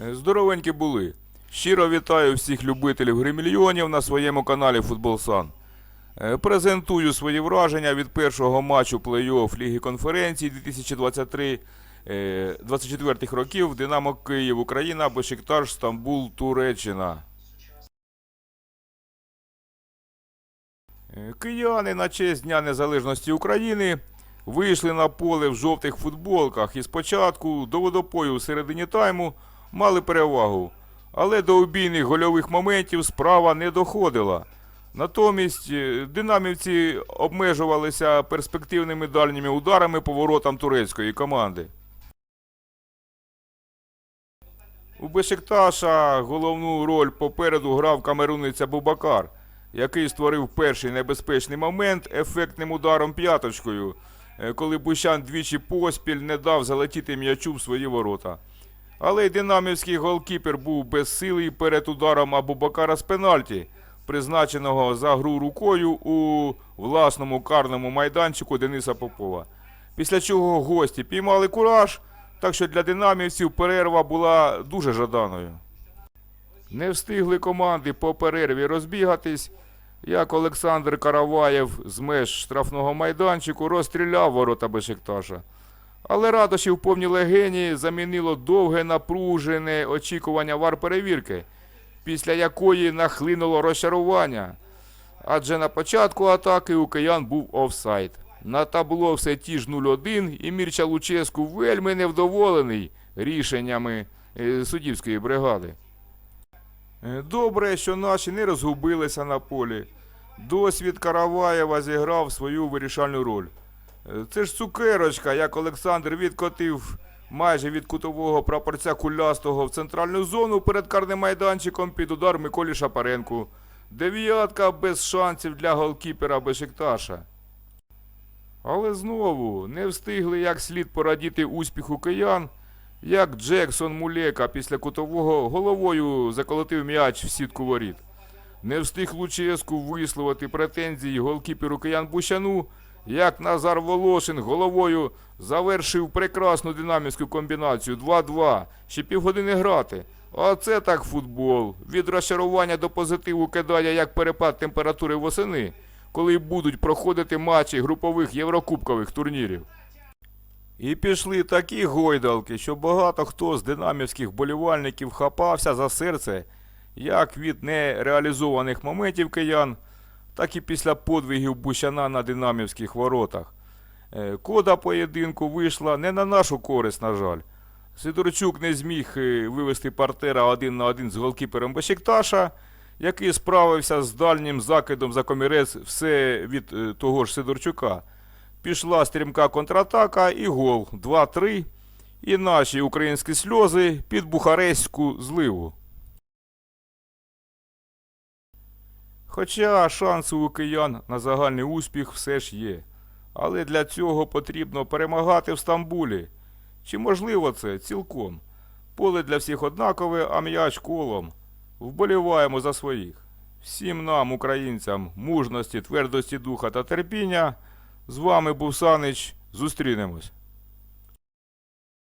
Е, Здоровенькі були. Щиро вітаю всіх любителів гри мільйонів на своєму каналі Футболсан. Е, Презентую свої враження від першого матчу плей-офф Ліги конференцій 2023 е, 24 років Динамо Київ, Україна, Бешикташ, Стамбул, Туреччина. Е, Кияни на честь Дня Незалежності України вийшли на поле в жовтих футболках і спочатку до водопою в середині тайму мали перевагу, але до обійних гольових моментів справа не доходила. Натомість е, динамівці обмежувалися перспективними дальніми ударами по воротам турецької команди. У Бешикташа головну роль попереду грав камерунець Абубакар, який створив перший небезпечний момент ефектним ударом п'яточкою, е, коли Бущан двічі поспіль не дав залетіти м'ячу в свої ворота. Але й динамівський голкіпер був безсилий перед ударом Абубакара з пенальті, призначеного за гру рукою у власному карному майданчику Дениса Попова. Після чого гості піймали кураж, так що для динамівців перерва була дуже жаданою. Не встигли команди по перерві розбігатись, як Олександр Караваєв з меж штрафного майданчику розстріляв ворота Бешикташа. Але радощі в повній легені замінило довге напружене очікування вар перевірки, після якої нахлинуло розчарування. Адже на початку атаки у киян був офсайд. На табло все ті ж 0-1, і Мірча Луческу вельми невдоволений рішеннями е, суддівської бригади. Е, Добре, що наші не розгубилися на полі. Досвід Караваєва зіграв свою вирішальну роль. Це ж цукерочка, як Олександр відкотив майже від кутового прапорця кулястого в центральну зону перед карним майданчиком під удар Миколі Шапаренку. Дев'ятка без шансів для голкіпера Бешикташа. Але знову не встигли як слід порадіти успіху киян, як Джексон Мулека після кутового головою заколотив м'яч в сітку воріт. Не встиг Луческу висловити претензії голкіперу киян Бущану, як Назар Волошин головою завершив прекрасну динамівську комбінацію 2-2, ще півгодини грати. А це так футбол. Від розчарування до позитиву кидає як перепад температури восени, коли будуть проходити матчі групових єврокубкових турнірів. І пішли такі гойдалки, що багато хто з динамівських болівальників хапався за серце, як від нереалізованих моментів киян, так і після подвигів Бущана на динамівських воротах. Е, Кода поєдинку вийшла не на нашу користь, на жаль. Сидорчук не зміг е, вивести партера один на один з голкіпером Бешикташа, який справився з дальнім закидом за комірець все від е, того ж Сидорчука. Пішла стрімка контратака і гол 2-3. І наші українські сльози під бухарестську зливу. Хоча шанси у киян на загальний успіх все ж є. Але для цього потрібно перемагати в Стамбулі. Чи можливо це цілком? Поле для всіх однакове, а м'яч колом. Вболіваємо за своїх. Всім нам, українцям, мужності, твердості духа та терпіння. З вами був Санич. Зустрінемось.